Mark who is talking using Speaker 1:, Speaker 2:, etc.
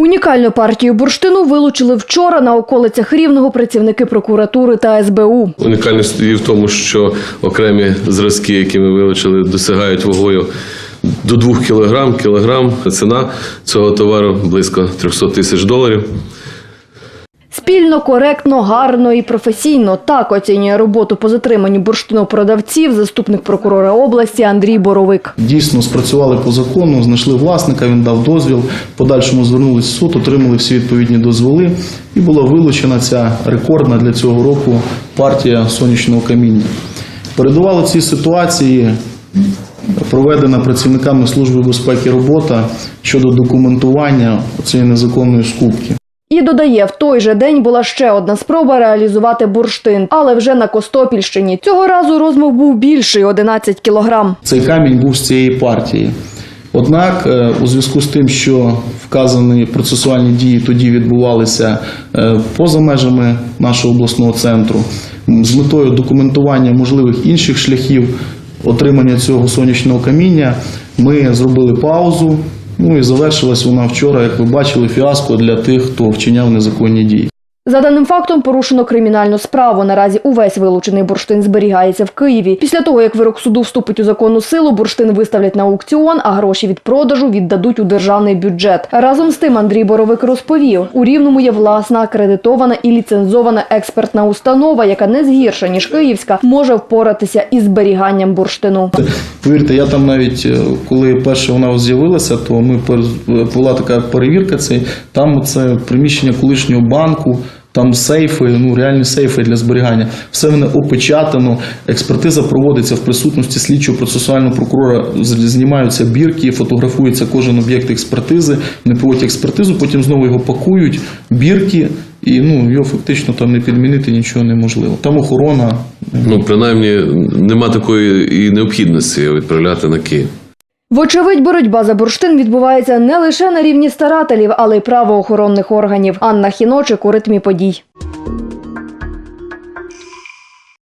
Speaker 1: Унікальну партію бурштину вилучили вчора на околицях Рівного працівники прокуратури та СБУ.
Speaker 2: Унікальність є в тому, що окремі зразки, які ми вилучили, досягають вагою до 2 кг. Кілограм ціна цього товару близько 300 тисяч доларів.
Speaker 1: Спільно, коректно, гарно і професійно так оцінює роботу по затриманню бурштину продавців заступник прокурора області Андрій Боровик.
Speaker 3: Дійсно спрацювали по закону, знайшли власника, він дав дозвіл. Подальшому звернулись в суд, отримали всі відповідні дозволи, і була вилучена ця рекордна для цього року партія сонячного каміння. Передувала цій ситуації проведена працівниками Служби безпеки робота щодо документування цієї незаконної скупки.
Speaker 1: І додає, в той же день була ще одна спроба реалізувати бурштин, але вже на Костопільщині. Цього разу розмов був більший 11 кілограм.
Speaker 3: Цей камінь був з цієї партії. Однак, е, у зв'язку з тим, що вказані процесуальні дії тоді відбувалися е, поза межами нашого обласного центру, з метою документування можливих інших шляхів отримання цього сонячного каміння, ми зробили паузу. Ну і завершилась вона вчора, як ви бачили, фіаско для тих, хто вчиняв незаконні дії.
Speaker 1: За даним фактом порушено кримінальну справу. Наразі увесь вилучений бурштин зберігається в Києві. Після того, як вирок суду вступить у законну силу, бурштин виставлять на аукціон, а гроші від продажу віддадуть у державний бюджет. Разом з тим Андрій Боровик розповів, у Рівному є власна акредитована і ліцензована експертна установа, яка не згірша ніж київська, може впоратися із зберіганням бурштину.
Speaker 3: Повірте, я там навіть е, коли перше вона з'явилася, то ми була така перевірка. Це там це приміщення колишнього банку. Там сейфи, ну реальні сейфи для зберігання. Все воно опечатано. Експертиза проводиться в присутності слідчого процесуального прокурора. Знімаються бірки, фотографується кожен об'єкт експертизи. Вони проводять експертизу, потім знову його пакують, бірки, і ну його фактично там не підмінити нічого неможливо. Там охорона,
Speaker 2: Ну, принаймні, нема такої і необхідності відправляти на Київ.
Speaker 1: Вочевидь, боротьба за бурштин відбувається не лише на рівні старателів, але й правоохоронних органів. Анна Хіночик у ритмі подій.